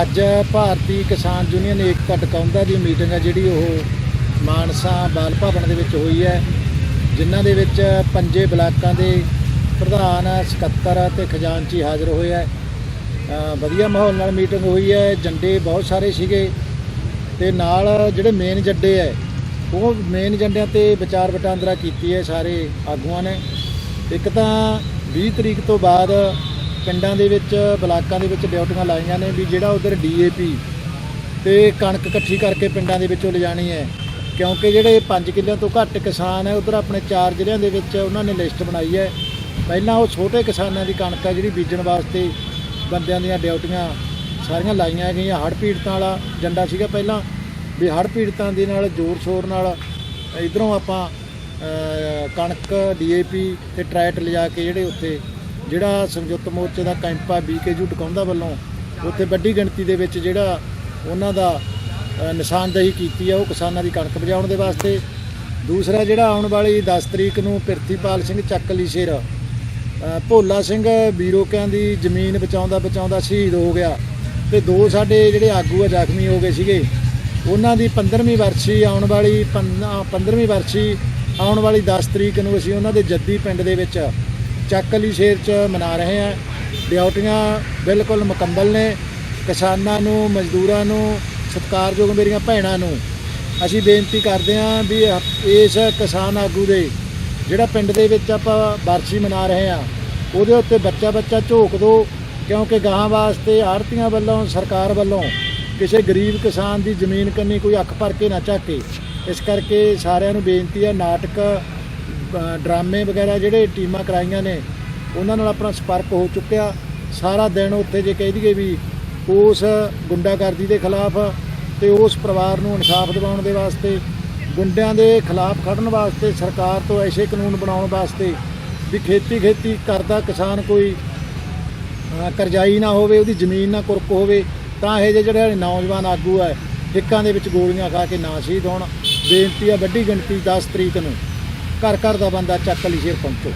ਅੱਜ ਭਾਰਤੀ ਕਿਸਾਨ ਯੂਨੀਅਨ ਏਕਤਾ ਟਿਕਾਉਂਦਾ ਦੀ ਮੀਟਿੰਗ ਹੈ ਜਿਹੜੀ ਉਹ ਮਾਨਸਾ ਬਾਲ ਭਵਨ ਦੇ ਵਿੱਚ ਹੋਈ ਹੈ, ਜਿਨ੍ਹਾਂ ਦੇ ਵਿੱਚ ਪੰਜੇ ਬਲਾਕਾਂ ਦੇ ਪ੍ਰਧਾਨ, ਸਕੱਤਰ ਤੇ ਖਜ਼ਾਨਚੀ ਹਾਜ਼ਰ ਹੋਏ ਹੈ। ਵਧੀਆ ਮਾਹੌਲ ਨਾਲ ਮੀਟਿੰਗ ਹੋਈ ਹੈ ਝੰਡੇ ਬਹੁਤ ਸਾਰੇ ਸੀਗੇ ਤੇ ਨਾਲ ਜਿਹੜੇ ਮੇਨ ਜੱਡੇ ਹੈ, ਉਹ ਮੇਨ ਏਜੰਡਿਆਂ ਤੇ ਵਿਚਾਰ ਵਟਾਂਦਰਾ ਕੀਤੀ ਹੈ ਸਾਰੇ ਆਗੂਆਂ ਨੇ। ਇੱਕ ਤਾਂ 20 ਤਰੀਕ ਤੋਂ ਬਾਅਦ ਪਿੰਡਾਂ ਦੇ ਵਿੱਚ, ਬਲਾਕਾਂ ਦੇ ਵਿੱਚ ਡਿਊਟੀਆਂ ਲਾਈਆਂ ਨੇ ਵੀ ਜਿਹੜਾ ਉਧਰ ਡੀਏਪੀ ਤੇ ਕਣਕ ਇਕੱਠੀ ਕਰਕੇ ਪਿੰਡਾਂ ਦੇ ਵਿੱਚੋਂ ਲਿਜਾਣੀ ਹੈ। ਕਿਉਂਕਿ ਜਿਹੜੇ 5 ਕਿੱਲਿਆਂ ਤੋਂ ਘੱਟ ਕਿਸਾਨ ਹੈ ਉਧਰ ਆਪਣੇ ਚਾਰ ਜ਼ਿਲ੍ਹਿਆਂ ਦੇ ਵਿੱਚ ਉਹਨਾਂ ਨੇ ਲਿਸਟ ਬਣਾਈ ਹੈ। ਪਹਿਲਾਂ ਉਹ ਛੋਟੇ ਕਿਸਾਨਾਂ ਦੀ ਕਣਕ ਹੈ ਜਿਹੜੀ ਬੀਜਣ ਵਾਸਤੇ ਬੰਦਿਆਂ ਦੀਆਂ ਡਿਊਟੀਆਂ ਸਾਰੀਆਂ ਲਾਈਆਂ ਗਈਆਂ। ਹੜ੍ਹ ਪੀੜਤਾਂ ਵਾਲਾ ਜੰਡਾ ਸੀਗਾ ਪਹਿਲਾਂ। ਵੀ ਹੜ੍ਹ ਪੀੜਤਾਂ ਦੇ ਨਾਲ ਜ਼ੋਰ ਸ਼ੋਰ ਨਾਲ ਇਧਰੋਂ ਆਪਾਂ ਅਹ, ਕਣਕ ਡੀਏਪੀ ਤੇ ਟਰੈਟ ਲਿਜਾ ਕੇ ਜਿਹੜੇ ਉੱਥੇ ਜਿਹੜਾ ਸੰਯੁਕਤ ਮੋਰਚੇ ਦਾ ਕੈਂਪ ਆ ਬੀਕੇਯੂ ਟਿਕਾਉਂਦਾ ਵੱਲੋਂ ਉੱਥੇ ਵੱਡੀ ਗਿਣਤੀ ਦੇ ਵਿੱਚ ਜਿਹੜਾ ਉਹਨਾਂ ਦਾ ਨਿਸ਼ਾਨਦੇਹੀ ਕੀਤੀ ਹੈ ਉਹ ਕਿਸਾਨਾਂ ਦੀ ਕਣਕ ਬਚਾਉਣ ਦੇ ਵਾਸਤੇ। ਦੂਸਰਾ ਜਿਹੜਾ ਆਉਣ ਵਾਲੀ 10 ਤਰੀਕ ਨੂੰ ਪਿਰਥੀਪਾਲ ਸਿੰਘ ਚੱਕਲੀ ਸ਼ੇਰ ਭੋਲਾ ਸਿੰਘ ਬੀਰੋਕਿਆਂ ਦੀ ਜ਼ਮੀਨ ਬਚਾਉਂਦਾ ਬਚਾਉਂਦਾ ਸ਼ਹੀਦ ਹੋ ਗਿਆ। ਤੇ ਦੋ ਸਾਡੇ ਜਿਹੜੇ ਆਗੂ ਆ, ਜ਼ਖਮੀ ਹੋ ਗਏ ਸੀਗੇ। ਉਹਨਾਂ ਦੀ 15ਵੀਂ ਵਰਸੀ ਆਉਣ ਵਾਲੀ 15ਵੀਂ ਵਰਸੀ ਆਉਣ ਵਾਲੀ 10 ਤਰੀਕ ਨੂੰ ਅਸੀਂ ਉਹਨਾਂ ਦੇ ਜੱਦੀ ਪਿੰਡ ਦੇ ਵਿੱਚ ਚੱਕ ਅਲੀ ਸ਼ੇਰ ਚ ਮਨਾ ਰਹੇ ਹਾਂ। ਡਿਊਟੀਆਂ ਬਿਲਕੁਲ ਮੁਕੰਮਲ ਨੇ। ਕਿਸਾਨਾਂ ਨੂੰ, ਮਜ਼ਦੂਰਾਂ ਨੂੰ ਸਤਿਕਾਰਯੋਗ ਮੇਰੀਆਂ ਭੈਣਾਂ ਨੂੰ ਅਸੀਂ ਬੇਨਤੀ ਕਰਦੇ ਹਾਂ ਵੀ ਇਸ ਕਿਸਾਨ ਆਗੂ ਦੇ ਜਿਹੜਾ ਪਿੰਡ ਦੇ ਵਿੱਚ ਆਪਾਂ ਵਰਸੀ ਮਨਾ ਰਹੇ ਹਾਂ, ਉਹਦੇ ਉੱਤੇ ਬੱਚਾ ਬੱਚਾ ਝੋਕ ਦਿਓ ਕਿਉਂਕਿ ਗਾਹਾਂ ਵਾਸਤੇ ਆੜਤੀਆਂ ਵੱਲੋਂ, ਸਰਕਾਰ ਵੱਲੋਂ ਕਿਸੇ ਗਰੀਬ ਕਿਸਾਨ ਦੀ ਜ਼ਮੀਨ ਕੰਨੀ ਕੋਈ ਅੱਖ ਭਰ ਕੇ ਨਾ ਝਾਕੇ। ਇਸ ਕਰਕੇ ਸਾਰਿਆਂ ਨੂੰ ਬੇਨਤੀ ਹੈ, ਨਾਟਕ ਡਰਾਮੇ ਵਗੈਰਾ ਜਿਹੜੇ ਟੀਮਾਂ ਕਰਾਈਆਂ ਨੇ, ਉਹਨਾਂ ਨਾਲ ਆਪਣਾ ਸੰਪਰਕ ਹੋ ਚੁੱਕਿਆ। ਸਾਰਾ ਦਿਨ ਉੱਥੇ ਜੇ ਕਹਿ ਦਈਏ ਵੀ ਉਸ ਗੁੰਡਾਗਰਦੀ ਦੇ ਖਿਲਾਫ ਤੇ ਉਸ ਪਰਿਵਾਰ ਨੂੰ ਇਨਸਾਫ ਦਿਵਾਉਣ ਦੇ ਵਾਸਤੇ, ਗੁੰਡਿਆਂ ਦੇ ਖਿਲਾਫ ਖੜਨ ਵਾਸਤੇ ਸਰਕਾਰ ਤੋਂ ਐਸੇ ਕਾਨੂੰਨ ਬਣਾਉਣ ਵਾਸਤੇ ਵੀ ਖੇਤੀ ਖੇਤੀ ਕਰਦਾ ਕਿਸਾਨ ਕੋਈ ਕਰਜ਼ਾਈ ਨਾ ਹੋਵੇ, ਉਹਦੀ ਜ਼ਮੀਨ ਨਾ ਕੁਰਕ ਹੋਵੇ, ਤਾਂ ਇਹ ਜਿਹੇ ਜਿਹੜੇ ਨੌਜਵਾਨ ਆਗੂ ਹੈ ਹਿੱਕਾਂ ਦੇ ਵਿੱਚ ਗੋਲੀਆਂ ਖਾ ਕੇ ਨਾ ਸ਼ਹੀਦ ਹੋਣ। ਬੇਨਤੀ ਆ ਵੱਡੀ ਗਿਣਤੀ 10 ਤਰੀਕ ਨੂੰ। ਘਰ ਘਰ ਦਾ ਬੰਦਾ ਚੱਕ ਲਈ ਸ਼ੇਰ ਪਹੁੰਚੋ।